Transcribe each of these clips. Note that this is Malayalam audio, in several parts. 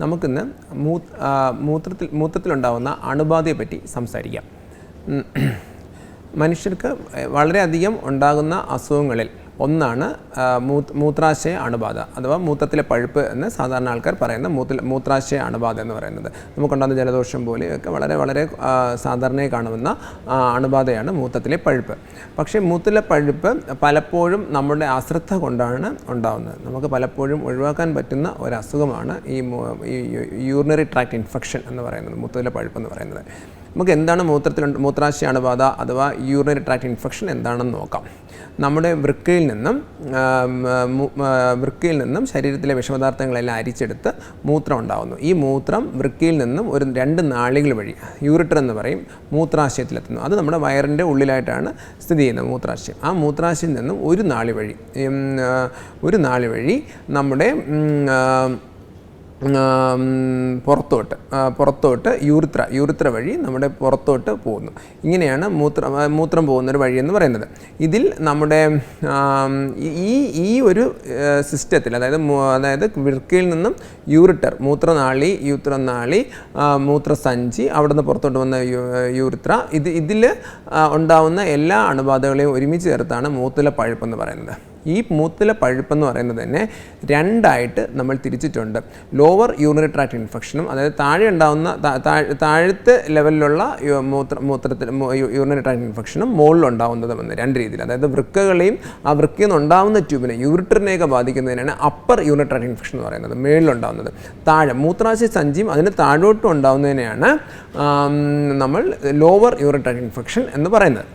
നമുക്കിന്ന് മൂ മൂത്രത്തിൽ മൂത്രത്തിലുണ്ടാകുന്ന അണുബാധയെ പറ്റി സംസാരിക്കാം. മനുഷ്യർക്ക് വളരെയധികം ഉണ്ടാകുന്ന അസുഖങ്ങളിൽ ഒന്നാണ് മൂത്രാശയ അണുബാധ അഥവാ മൂത്രത്തിലെ പഴുപ്പ് എന്ന് സാധാരണ ആൾക്കാർ പറയുന്ന മൂത്ര മൂത്രാശയ അണുബാധ എന്ന് പറയുന്നത്. നമുക്കുണ്ടാകുന്ന ജലദോഷം പോലെയൊക്കെ വളരെ വളരെ സാധാരണയായി കാണുന്ന അണുബാധയാണ് മൂത്രത്തിലെ പഴുപ്പ്. പക്ഷേ മൂത്തിലെ പഴുപ്പ് പലപ്പോഴും നമ്മുടെ അശ്രദ്ധ കൊണ്ടാണ് ഉണ്ടാകുന്നത് നമുക്ക് പലപ്പോഴും ഒഴിവാക്കാൻ പറ്റുന്ന ഒരു അസുഖമാണ് ഈ ഈ യൂറിനറി ട്രാക്ട് ഇൻഫെക്ഷൻ എന്ന് പറയുന്നത് മൂത്രത്തിലെ പഴുപ്പ് എന്ന് പറയുന്നത്. നമുക്ക് എന്താണ് മൂത്രത്തിൽ മൂത്രാശയ അണുബാധ അഥവാ യൂറിനറി ട്രാക്ട് ഇൻഫെക്ഷൻ എന്താണെന്ന് നോക്കാം. നമ്മുടെ വൃക്കയിൽ നിന്നും വൃക്കയിൽ നിന്നും ശരീരത്തിലെ വിഷപദാർത്ഥങ്ങളെല്ലാം അരിച്ചെടുത്ത് മൂത്രം ഉണ്ടാകുന്നു ഈ മൂത്രം വൃക്കയിൽ നിന്നും ഒരു രണ്ട് നാളികൾ വഴി യൂറിറ്റർ എന്ന് പറയും മൂത്രാശയത്തിലെത്തുന്നു. അത് നമ്മുടെ വയറിന്റെ ഉള്ളിലായിട്ടാണ് സ്ഥിതി ചെയ്യുന്നത് മൂത്രാശയം. ആ മൂത്രാശയം നിന്നും ഒരു നാളി വഴി ഒരു നാളി വഴി നമ്മുടെ പുറത്തോട്ട് പുറത്തോട്ട് യൂറിത്ര യൂറിത്ര വഴി നമ്മുടെ പുറത്തോട്ട് പോകുന്നു. ഇങ്ങനെയാണ് മൂത്ര മൂത്രം പോകുന്നൊരു വഴി എന്ന് പറയുന്നത്. ഇതിൽ നമ്മുടെ ഈ ഈ ഒരു സിസ്റ്റത്തിൽ അതായത് അതായത് വൃക്കയിൽ നിന്നും യൂറിറ്റർ മൂത്രനാളി യൂത്രനാളി മൂത്രസഞ്ചി അവിടെ നിന്ന് പുറത്തോട്ട് വന്ന യൂറിത്ര ഇത് ഇതിൽ ഉണ്ടാവുന്ന എല്ലാ അണുബാധകളെയും ഒരുമിച്ച് ചേർത്താണ് മൂത്തില പഴുപ്പ് എന്ന് പറയുന്നത്. ഈ മൂത്തിലെ പഴുപ്പെന്ന് പറയുന്നത് തന്നെ രണ്ടായിട്ട് നമ്മൾ തിരിച്ചിട്ടുണ്ട്. ലോവർ യൂറിനറി ട്രാക്ട് ഇൻഫെക്ഷനും അതായത് താഴെ ഉണ്ടാകുന്ന താഴത്തെ ലെവലിലുള്ള മൂത്ര മൂത്രത്തിൽ യൂറിനറി ട്രാക്ട് ഇൻഫെക്ഷനും മുകളിൽ ഉണ്ടാകുന്നതും എന്ന് രണ്ട് രീതിയിൽ. അതായത് വൃക്കകളെയും ആ വൃക്കയിൽ നിന്ന് ഉണ്ടാകുന്ന ട്യൂബിനെ യൂറിറ്ററിനെയൊക്കെ ബാധിക്കുന്നതിനാണ് അപ്പർ യൂറിനറി ട്രാക്ട് ഇൻഫെക്ഷൻ എന്ന് പറയുന്നത് മേളിലുണ്ടാകുന്നത് താഴെ മൂത്രാശയ സഞ്ചിയും അതിന് താഴോട്ടും ഉണ്ടാകുന്നതിനെയാണ് നമ്മൾ ലോവർ യൂറിനറി ട്രാക്ട് ഇൻഫെക്ഷൻ എന്ന് പറയുന്നത്.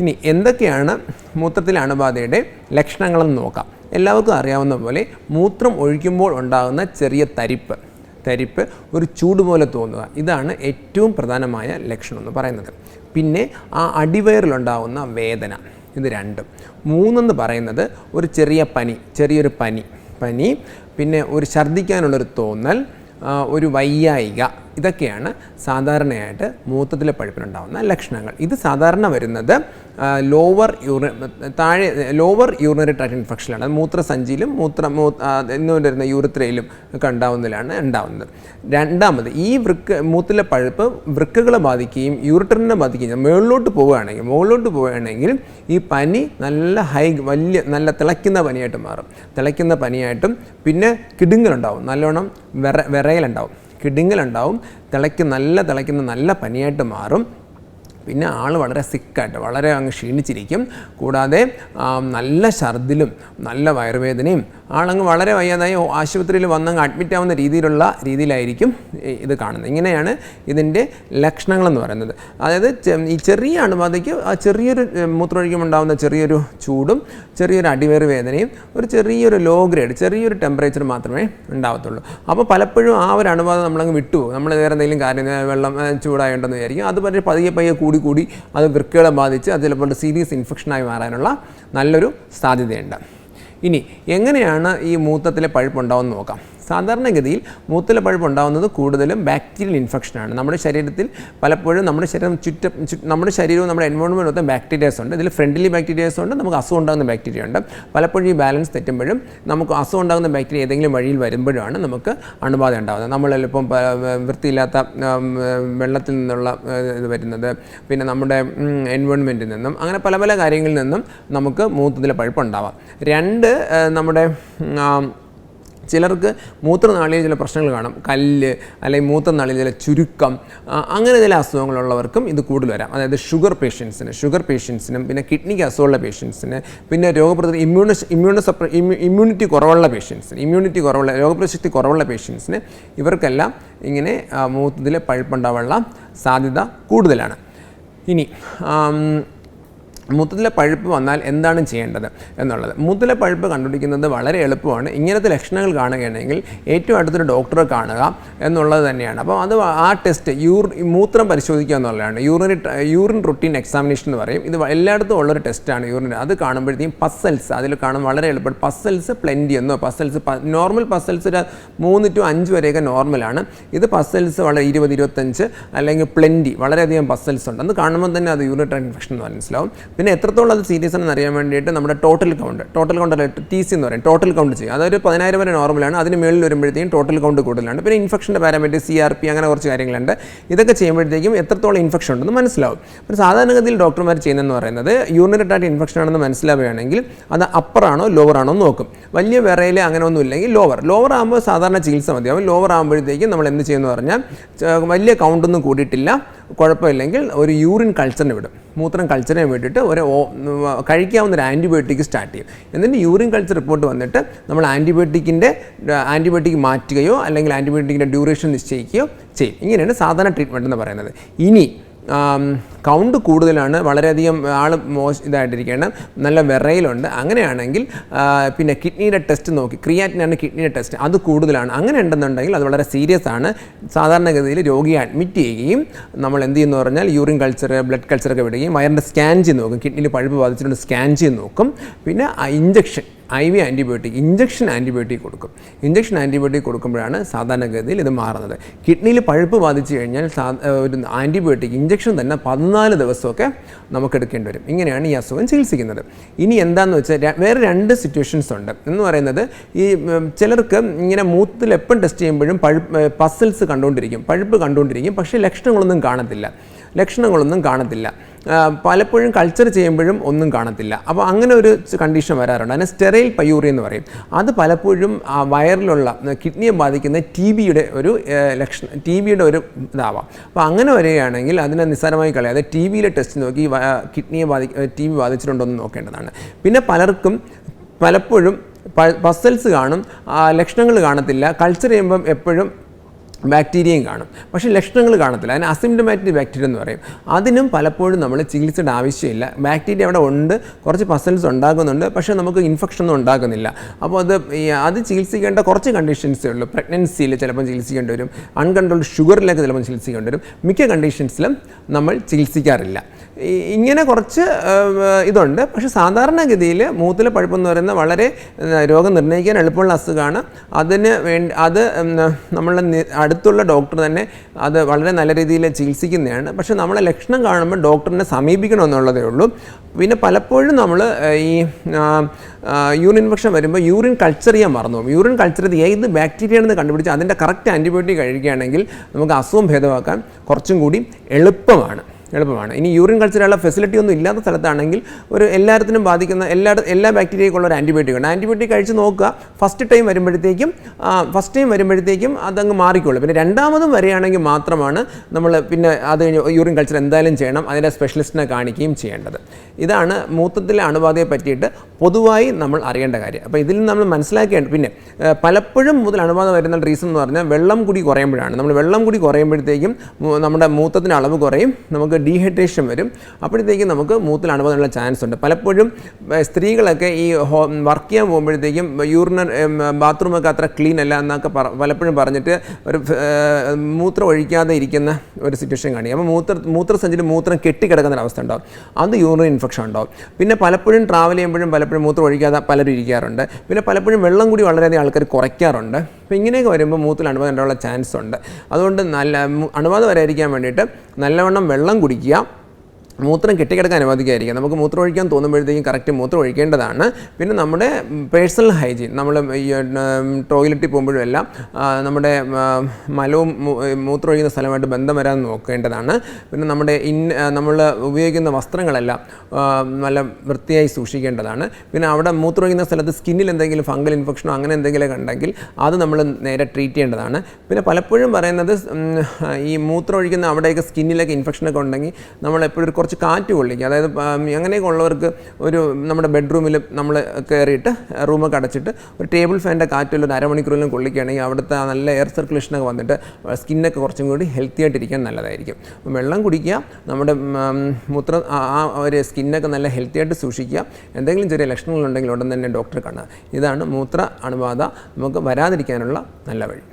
ഇനി എന്തൊക്കെയാണ് മൂത്രത്തിലെ അണുബാധയുടെ ലക്ഷണങ്ങളെന്ന് നോക്കാം. എല്ലാവർക്കും അറിയാവുന്ന പോലെ മൂത്രം ഒഴിക്കുമ്പോൾ ഉണ്ടാകുന്ന ചെറിയ തരിപ്പ്. തരിപ്പ് ഒരു ചൂട് പോലെ തോന്നുക. ഇതാണ് ഏറ്റവും പ്രധാനമായ ലക്ഷണം എന്ന് പറയുന്നത്. പിന്നെ ആ അടിവയറിലുണ്ടാകുന്ന വേദന. ഇത് രണ്ടും. മൂന്നെന്ന് പറയുന്നത് ഒരു ചെറിയ പനി ചെറിയൊരു പനി. പനി പിന്നെ ഒരു ഛർദ്ദിക്കാനുള്ളൊരു തോന്നൽ ഒരു വയ്യായിക ഇതൊക്കെയാണ് സാധാരണയായിട്ട് മൂത്രത്തിലെ പഴുപ്പിനുണ്ടാകുന്ന ലക്ഷണങ്ങൾ. ഇത് സാധാരണ വരുന്നത് ലോവർ യൂറി താഴെ ലോവർ യൂറിനറി ട്രാക്ട് ഇൻഫെക്ഷനാണ് മൂത്രസഞ്ചിയിലും മൂത്ര മൂ വരുന്ന യൂറിത്രയിലും ഒക്കെ ഉണ്ടാവുന്നതിലാണ് ഉണ്ടാവുന്നത്. രണ്ടാമത് ഈ വൃക്ക മൂത്തിലെ പഴുപ്പ് വൃക്കകളെ ബാധിക്കുകയും യൂറിറ്ററിനെ ബാധിക്കുകയും. മുകളിലോട്ട് പോവുകയാണെങ്കിൽ മുകളിലോട്ട് പോവുകയാണെങ്കിൽ ഈ പനി നല്ല ഹൈ വലിയ നല്ല തിളയ്ക്കുന്ന പനിയായിട്ട് മാറും. തിളയ്ക്കുന്ന പനിയായിട്ടും പിന്നെ കിടുങ്ങലുണ്ടാവും. നല്ലോണം വിറ വിറയലുണ്ടാവും. കിടുങ്ങലുണ്ടാവും. തിളയ്ക്ക് നല്ല തിളയ്ക്കുന്ന നല്ല പനിയായിട്ട് മാറും. പിന്നെ ആൾ വളരെ സിക്കായിട്ട് വളരെ അങ്ങ് ക്ഷീണിച്ചിരിക്കും. കൂടാതെ നല്ല ഛർദിലും നല്ല വയറുവേദനയും ആളങ്ങ് വളരെ വയ്യാതായി ആശുപത്രിയിൽ വന്നങ്ങ് അഡ്മിറ്റ് ആവുന്ന രീതിയിലുള്ള രീതിയിലായിരിക്കും ഇത് കാണുന്നത്. ഇങ്ങനെയാണ് ഇതിന്റെ ലക്ഷണങ്ങളെന്ന് പറയുന്നത്. അതായത് ഈ ചെറിയ അണുബാധയ്ക്ക് ആ ചെറിയൊരു ഉണ്ടാകുന്ന ചെറിയൊരു ചൂടും ചെറിയൊരു അടിവേറ് വേദനയും ഒരു ചെറിയൊരു ലോ ഗ്രേഡ് ചെറിയൊരു ടെമ്പറേച്ചർ മാത്രമേ ഉണ്ടാവത്തുള്ളൂ. അപ്പോൾ പലപ്പോഴും ആ ഒരു അണുബാധ നമ്മളങ്ങ് വിട്ടുപോകും. നമ്മൾ വേറെ എന്തെങ്കിലും കാര്യം വെള്ളം ചൂടായുണ്ടെന്ന് വിചാരിക്കും. അത് പറഞ്ഞ് പതിയെ പയ്യെ കൂടി കൂടി അത് വൃക്കകളെ ബാധിച്ച് അത് ചിലപ്പോൾ സീരിയസ് ഇൻഫെക്ഷനായി മാറാനുള്ള നല്ലൊരു സാധ്യതയുണ്ട്. ഇനി എങ്ങനെയാണ് ഈ മൂത്രത്തിലെ പഴുപ്പുണ്ടാവുമെന്ന് നോക്കാം. സാധാരണഗതിയിൽ മൂത്തിലെ പഴുപ്പ് ഉണ്ടാകുന്നത് കൂടുതലും ബാക്ടീരിയൽ ഇൻഫെക്ഷനാണ് നമ്മുടെ ശരീരത്തിൽ പലപ്പോഴും നമ്മുടെ ശരീരം ചുറ്റ നമ്മുടെ ശരീരവും നമ്മുടെ എൻവോൺമെന്റ് മൊത്തം ബാക്ടീരിയാസ് ഉണ്ട്. ഇതിൽ ഫ്രണ്ട്ലി ബാക്ടീരിയാസ് ഉണ്ട് നമുക്ക് അസുഖം ഉണ്ടാകുന്ന ബാക്ടീരിയ ഉണ്ട്. പലപ്പോഴും ഈ ബാലൻസ് തെറ്റുമ്പോഴും നമുക്ക് അസുഖം ഉണ്ടാകുന്ന ബാക്ടീരിയ ഏതെങ്കിലും വഴിയിൽ വരുമ്പോഴാണ് നമുക്ക് അണുബാധ ഉണ്ടാകുന്നത്. നമ്മളിപ്പം വൃത്തിയില്ലാത്ത വെള്ളത്തിൽ നിന്നുള്ള ഇത് വരുന്നത്. പിന്നെ നമ്മുടെ എൻവോൺമെന്റിൽ നിന്നും അങ്ങനെ പല പല കാര്യങ്ങളിൽ നിന്നും നമുക്ക് മൂത്തത്തിലെ പഴുപ്പ് ഉണ്ടാവാം. രണ്ട് നമ്മുടെ ചിലർക്ക് മൂത്രനാളിയിൽ ചില പ്രശ്നങ്ങൾ കാണും. കല്ല് അല്ലെങ്കിൽ മൂത്രനാളിയിൽ ചില ചുരുക്കം അങ്ങനെ ചില അസുഖങ്ങളുള്ളവർക്കും ഇത് കൂടുതൽ വരാം. അതായത് ഷുഗർ പേഷ്യൻസിന് ഷുഗർ പേഷ്യൻസിനും പിന്നെ കിഡ്നിക്ക് അസുഖമുള്ള പേഷ്യൻസിന് പിന്നെ രോഗപ്രതി ഇമ്മ്യൂണ ഇമ്മ്യൂണ സപ്ര ഇമ്മ്യൂണിറ്റി കുറവുള്ള പേഷ്യൻസിന് ഇമ്മ്യൂണിറ്റി കുറവുള്ള രോഗപ്രതിശക്തി കുറവുള്ള പേഷ്യൻസിന് ഇവർക്കെല്ലാം ഇങ്ങനെ മൂത്രത്തിലെ പഴുപ്പുണ്ടാവാനുള്ള സാധ്യത കൂടുതലാണ്. ഇനി ആം, മൂത്രത്തിലെ പഴുപ്പ് വന്നാൽ എന്താണ് ചെയ്യേണ്ടത് എന്നുള്ളത്. മൂത്രത്തിലെ പഴുപ്പ് കണ്ടുപിടിക്കുന്നത് വളരെ എളുപ്പമാണ്. ഇങ്ങനത്തെ ലക്ഷണങ്ങൾ കാണുകയാണെങ്കിൽ ഏറ്റവും അടുത്തൊരു ഡോക്ടറെ കാണുക എന്നുള്ളത് തന്നെയാണ്. അപ്പോൾ അത് ആ ടെസ്റ്റ് യൂർ മൂത്രം പരിശോധിക്കുക എന്നുള്ളതാണ്. യൂറിനറി യൂറിൻ റുട്ടീൻ എക്സാമിനേഷൻ എന്ന് പറയും. ഇത് എല്ലായിടത്തും ഉള്ളൊരു ടെസ്റ്റാണ് യൂറിൻ അത് കാണുമ്പോഴത്തേക്കും പസൽസ് അതിൽ കാണാൻ വളരെ എളുപ്പം പസൽസ് പ്ലെന്റി എന്നോ പസൽസ് നോർമൽ പസൽസ് മൂന്ന് ടു അഞ്ച് വരെയൊക്കെ നോർമലാണ്. ഇത് പസൽസ് വളരെ ഇരുപത് ഇരുപത്തഞ്ച് അല്ലെങ്കിൽ പ്ലെന്റി വളരെയധികം പസൽസ് ഉണ്ട്. അത് കാണുമ്പോൾ തന്നെ അത് യൂറിൻ ഇൻഫെക്ഷൻ എന്ന് മനസ്സിലാവും. പിന്നെ എത്രത്തോളം അത് സീരിയസ് ആണെന്ന് അറിയാൻ വേണ്ടിയിട്ട് നമ്മുടെ ടോട്ടൽ കൗണ്ട് ടോട്ടൽ കൗണ്ട് അല്ല ടി സി എന്ന് പറയും ടോട്ടൽ കൗണ്ട് ചെയ്യും അതൊരു പതിനായിരം വരെ നോർമലാണ് അതിന് മേളിൽ വരുമ്പോഴത്തേക്കും ടോട്ടൽ കൗണ്ട് കൂടുതലാണ്. പിന്നെ ഇൻഫെക്ഷന്റെ പാരാമീറ്റർ സി ആർ പി അങ്ങനെ കുറച്ച് കാര്യങ്ങളുണ്ട്. ഇതൊക്കെ ചെയ്യുമ്പോഴത്തേക്കും എത്രത്തോളം ഇൻഫെക്ഷൻ ഉണ്ടെന്ന് മനസ്സിലാവും. അപ്പോൾ സാധാരണഗതിയിൽ ഡോക്ടർമാർ ചെയ്യുന്നതെന്ന് പറയുന്നത് യൂറിനറി ട്രാക്ട് ഇൻഫെക്ഷൻ ആണെന്ന് മനസ്സിലാവുകയാണെങ്കിൽ അത് അപ്പർ ആണോ ലോവർ ആണോ നോക്കും. വലിയ വിറയിൽ അങ്ങനെ ഒന്നും ഇല്ലെങ്കിൽ ലോവർ ലോവർ ആകുമ്പോൾ സാധാരണ ചികിത്സ മതിയാവും ലോവർ ആകുമ്പോഴത്തേക്കും നമ്മൾ എന്ത് ചെയ്യുമെന്ന് പറഞ്ഞാൽ വലിയ കൗണ്ടൊന്നും കൂടിയിട്ടില്ല. കുഴപ്പമില്ലെങ്കിൽ ഒരു യൂറിൻ കൾച്ചറിന് വിടും. മൂത്രം കൾച്ചറിന് വേണ്ടിയിട്ട് ഒരു കഴിക്കാവുന്ന ഒരു ആന്റിബയോട്ടിക് സ്റ്റാർട്ട് ചെയ്യും. എന്നിട്ട് യൂറിൻ കൾച്ചർ റിപ്പോർട്ട് വന്നിട്ട് നമ്മൾ ആന്റിബയോട്ടിക്കിന്റെ ആന്റിബയോട്ടിക് മാറ്റുകയോ അല്ലെങ്കിൽ ആന്റിബയോട്ടിക്കിന്റെ ഡ്യൂറേഷൻ നിശ്ചയിക്കുകയോ ചെയ്യും. ഇങ്ങനെയാണ് സാധാരണ ട്രീറ്റ്മെന്റ് എന്ന് പറയുന്നത്. ഇനി കൗണ്ട് കൂടുതലാണ് വളരെയധികം ആൾ മോശ ഇതായിട്ടിരിക്കുകയാണ്. നല്ല വിറയിലുണ്ട്. അങ്ങനെയാണെങ്കിൽ പിന്നെ കിഡ്നിയുടെ ടെസ്റ്റ് നോക്കി. ക്രിയാറ്റിനാണ് കിഡ്നിയുടെ ടെസ്റ്റ്. അത് കൂടുതലാണ്. അങ്ങനെ ഉണ്ടെന്നുണ്ടെങ്കിൽ അത് വളരെ സീരിയസ് ആണ്. സാധാരണഗതിയിൽ രോഗിയെ അഡ്മിറ്റ് ചെയ്യുകയും നമ്മൾ എന്ത് ചെയ്യുന്നു പറഞ്ഞാൽ യൂറിൻ കൾച്ചർ ബ്ലഡ് കൾച്ചറൊക്കെ വിടുകയും വയറിന്റെ സ്കാൻ ചെയ്ത് നോക്കും. കിഡ്നിയിൽ പഴുപ്പ് ബാധിച്ചിട്ടുണ്ട് സ്കാൻ ചെയ്ത് നോക്കും. പിന്നെ injection I V antibiotic injection antibiotic കൊടുക്കും. ഇഞ്ചക്ഷൻ ആന്റിബയോട്ടിക് കൊടുക്കുമ്പോഴാണ് സാധാരണഗതിയിൽ ഇത് മാറുന്നത്. കിഡ്നിയിൽ പഴുപ്പ് ബാധിച്ചു കഴിഞ്ഞാൽ ഒരു ആന്റിബയോട്ടിക് ഇഞ്ചക്ഷൻ തന്നെ പതിനാല് ദിവസമൊക്കെ നമുക്ക് എടുക്കേണ്ടി വരും. ഇങ്ങനെയാണ് ഈ അസുഖം ചികിത്സിക്കുന്നത്. ഇനി എന്താണെന്ന് വെച്ചാൽ വേറെ രണ്ട് സിറ്റുവേഷൻസ് ഉണ്ട്. എന്ന് പറയുന്നത് ഈ ചിലർക്ക് ഇങ്ങനെ മൂത്തിൽ എപ്പം ടെസ്റ്റ് ചെയ്യുമ്പോഴും പഴുപ്പ് പസിൽസ് കണ്ടുകൊണ്ടിരിക്കും. പഴുപ്പ് കണ്ടുകൊണ്ടിരിക്കും. പക്ഷേ ലക്ഷണങ്ങളൊന്നും കാണത്തില്ല. ലക്ഷണങ്ങളൊന്നും കാണത്തില്ല. പലപ്പോഴും കൾച്ചർ ചെയ്യുമ്പോഴും ഒന്നും കാണത്തില്ല. അപ്പോൾ അങ്ങനെ ഒരു കണ്ടീഷൻ വരാറുണ്ട്. അതിനെ സ്റ്റെറൈൽ പയൂറി എന്ന് പറയും. അത് പലപ്പോഴും ആ വയറിലുള്ള കിഡ്നിയെ ബാധിക്കുന്ന ടി ബിയുടെ ഒരു ലക്ഷണം ടി ബിയുടെ ഒരു ഇതാവാം. അപ്പോൾ അങ്ങനെ വരികയാണെങ്കിൽ അതിനെ നിസ്സാരമായി കളയാതെ ടി ബിയിലെ ടെസ്റ്റ് നോക്കി കിഡ്നിയെ ബാധി ടി ബി ബാധിച്ചിട്ടുണ്ടോ എന്ന് നോക്കേണ്ടതാണ്. പിന്നെ പലർക്കും പലപ്പോഴും പസൽസ് കാണും. ലക്ഷണങ്ങൾ കാണത്തില്ല. കൾച്ചർ ചെയ്യുമ്പം എപ്പോഴും ബാക്ടീരിയയും കാണും. പക്ഷേ ലക്ഷണങ്ങൾ കാണത്തില്ല. അതിന് അസിംറ്റമാറ്റിക് ബാക്ടീരിയ എന്ന് പറയും. അതിനും പലപ്പോഴും നമ്മൾ ചികിത്സയുടെ ആവശ്യമില്ല. ബാക്ടീരിയ അവിടെ ഉണ്ട്. കുറച്ച് പസൽസ് ഉണ്ടാകുന്നുണ്ട്. പക്ഷേ നമുക്ക് ഇൻഫെക്ഷൻ ഒന്നും ഉണ്ടാക്കുന്നില്ല അപ്പോൾ അത് അത് ചികിത്സിക്കേണ്ട കുറച്ച് കണ്ടീഷൻസേ ഉള്ളൂ. പ്രഗ്നൻസിയിൽ ചിലപ്പോൾ ചികിത്സിക്കേണ്ടി വരും. അൺകൺട്രോൾഡ് ഷുഗറിലേക്ക് ചിലപ്പോൾ ചികിത്സിക്കേണ്ടി വരും. മിക്ക കണ്ടീഷൻസിലും നമ്മൾ ചികിത്സിക്കാറില്ല. ഇങ്ങനെ കുറച്ച് ഇതുണ്ട്. പക്ഷേ സാധാരണഗതിയിൽ മൂത്തിലെ പഴുപ്പെന്ന് പറയുന്ന വളരെ രോഗം നിർണയിക്കാൻ എളുപ്പമുള്ള അസുഖമാണ്. അതിന് വേണ്ടി അത് നമ്മളുടെ നി- അടുത്തുള്ള ഡോക്ടർ തന്നെ അത് വളരെ നല്ല രീതിയിൽ ചികിത്സിക്കുന്നതാണ്. പക്ഷേ നമ്മളെ ലക്ഷണം കാണുമ്പോൾ ഡോക്ടറിനെ സമീപിക്കണമെന്നുള്ളതേ ഉള്ളൂ. പിന്നെ പലപ്പോഴും നമ്മൾ ഈ യൂറിൻ ഇൻഫെക്ഷൻ വരുമ്പോൾ യൂറിൻ കൾച്ചർ ചെയ്യാൻ മറന്നു പോകും. യൂറിൻ കൾച്ചർ ചെയ്ത് ഏത് ബാക്ടീരിയ ആണെന്ന് കണ്ടുപിടിച്ച് അതിന്റെ കറക്റ്റ് ആന്റിബയോട്ടിക് കഴിക്കുകയാണെങ്കിൽ നമുക്ക് അസുഖം ഭേദമാക്കാൻ കുറച്ചും കൂടി എളുപ്പമാണ്. എളുപ്പമാണ്. ഇനി യൂറിൻ കൾച്ചറുള്ള ഫെസിലിറ്റി ഒന്നും ഇല്ലാത്ത സ്ഥലത്താണെങ്കിൽ ഒരു എല്ലാത്തിനും ബാധിക്കുന്ന എല്ലാ എല്ലാ ബാക്ടീരിയക്കുള്ള ഒരു ആന്റിബയോട്ടിക് ഉണ്ട് ആന്റിബയോട്ടിക് കഴിച്ച് നോക്കുക. ഫസ്റ്റ് ടൈം വരുമ്പോഴത്തേക്കും ഫസ്റ്റ് ടൈം വരുമ്പോഴത്തേക്കും അതങ്ങ് മാറിക്കോളും. പിന്നെ രണ്ടാമതും വരികയാണെങ്കിൽ മാത്രമാണ് നമ്മൾ പിന്നെ അത് കഴിഞ്ഞ് യൂറിൻ കൾച്ചർ എന്തായാലും ചെയ്യണം. അതിന്റെ സ്പെഷ്യലിസ്റ്റിനെ കാണിക്കുകയും ചെയ്യേണ്ടത്. ഇതാണ് മൂത്രത്തിലെ അണുബാധയെ പറ്റിയിട്ട് പൊതുവായി നമ്മൾ അറിയേണ്ട കാര്യം. അപ്പോൾ ഇതിൽ നമ്മൾ മനസ്സിലാക്കേണ്ട പിന്നെ പലപ്പോഴും മുതൽ അണുബാധ വരുന്ന റീസൺ എന്ന് പറഞ്ഞാൽ വെള്ളം കുടി കുറയുമ്പോഴാണ്. നമ്മൾ വെള്ളം കുടി കുറയുമ്പോഴത്തേക്കും നമ്മുടെ മൂത്രത്തിന്റെ അളവ് കുറയും നമുക്ക് ഡീഹൈഡ്രേഷൻ വരും. അപ്പോഴത്തേക്കും നമുക്ക് മൂത്തിൽ അണുബാധമുള്ള ചാൻസ് ഉണ്ട്. പലപ്പോഴും സ്ത്രീകളൊക്കെ ഈ വർക്ക് ചെയ്യാൻ പോകുമ്പോഴത്തേക്കും യൂറിനർ ബാത്റൂമൊക്കെ അത്ര ക്ലീൻ അല്ല എന്നൊക്കെ പലപ്പോഴും പറഞ്ഞിട്ട് ഒരു മൂത്രം ഒഴിക്കാതെ ഇരിക്കുന്ന ഒരു സിറ്റുവേഷൻ കാണിക്കും. അപ്പോൾ മൂത്ര മൂത്രസഞ്ചിയിൽ മൂത്രം കെട്ടിക്കിടക്കുന്ന ഒരു അവസ്ഥ ഉണ്ടാവും. അത് യൂറിൻ ഇൻഫെക്ഷൻ ഉണ്ടാവും. പിന്നെ പലപ്പോഴും ട്രാവൽ ചെയ്യുമ്പോഴും പലപ്പോഴും മൂത്രം ഒഴിക്കാതെ പലരും ഇരിക്കാറുണ്ട്. പിന്നെ പലപ്പോഴും വെള്ളം കൂടി വളരെയധികം ആൾക്കാർ കുറയ്ക്കാറുണ്ട്. അപ്പോൾ ഇങ്ങനെയൊക്കെ വരുമ്പോൾ മൂത്തിൽ അണുബാധ ഉണ്ടാകാനുള്ള ചാൻസ് ഉണ്ട് അതുകൊണ്ട് നല്ല അണുബാധ വരാതിരിക്കാൻ വേണ്ടിയിട്ട് നല്ലവണ്ണം വെള്ളം കുടിക്കുക. മൂത്രം കെട്ടിക്കിടക്കാൻ അനുവദിക്കാതിരിക്കുക. നമുക്ക് മൂത്രം ഒഴിക്കാൻ തോന്നുമ്പോഴത്തേക്കും കറക്റ്റ് മൂത്രം ഒഴിക്കേണ്ടതാണ് പിന്നെ നമ്മുടെ പേഴ്സണൽ ഹൈജീൻ നമ്മൾ ടോയ്ലറ്റിൽ പോകുമ്പോഴും എല്ലാം നമ്മുടെ മലവും മൂത്രം ഒഴിക്കുന്ന സ്ഥലമായിട്ട് ബന്ധം വരാൻ നോക്കേണ്ടതാണ്. പിന്നെ നമ്മുടെ ഇൻ നമ്മൾ ഉപയോഗിക്കുന്ന വസ്ത്രങ്ങളെല്ലാം നല്ല വൃത്തിയായി സൂക്ഷിക്കേണ്ടതാണ്. പിന്നെ അവിടെ മൂത്രം ഒഴിക്കുന്ന സ്ഥലത്ത് സ്കിന്നിൽ എന്തെങ്കിലും ഫംഗൽ ഇൻഫെക്ഷനോ അങ്ങനെ എന്തെങ്കിലും ഉണ്ടെങ്കിൽ അത് നമ്മൾ നേരെ ട്രീറ്റ് ചെയ്യേണ്ടതാണ്. പിന്നെ പലപ്പോഴും പറയുന്നത് ഈ മൂത്രം ഒഴിക്കുന്ന അവിടെയൊക്കെ സ്കിന്നിലൊക്കെ ഇൻഫെക്ഷനൊക്കെ ഉണ്ടെങ്കിൽ നമ്മൾ എപ്പോഴും കുറച്ച് കാറ്റ് കൊള്ളിക്കുക അതായത് അങ്ങനെയൊക്കെ ഉള്ളവർക്ക് ഒരു നമ്മുടെ ബെഡ്റൂമിൽ നമ്മൾ കയറിയിട്ട് റൂമൊക്കെ അടച്ചിട്ട് ഒരു ടേബിൾ ഫാനിന്റെ കാറ്റിൽ ഒരു അരമണിക്കൂറിലും കൊള്ളിക്കുകയാണെങ്കിൽ അവിടുത്തെ നല്ല എയർ സർക്കുലേഷനൊക്കെ വന്നിട്ട് സ്കിന്നൊക്കെ കുറച്ചും കൂടി ഹെൽത്തി ആയിട്ടിരിക്കാൻ നല്ലതായിരിക്കും. വെള്ളം കുടിക്കുക നമ്മുടെ മൂത്ര ആ ഒരു സ്കിന്നൊക്കെ നല്ല ഹെൽത്തി ആയിട്ട് സൂക്ഷിക്കുക. എന്തെങ്കിലും ചെറിയ ലക്ഷണങ്ങളുണ്ടെങ്കിൽ ഉടൻ തന്നെ ഡോക്ടറെ കാണുക. ഇതാണ് മൂത്ര അണുബാധ. നമുക്ക് വരാതിരിക്കാനുള്ള നല്ല വഴി.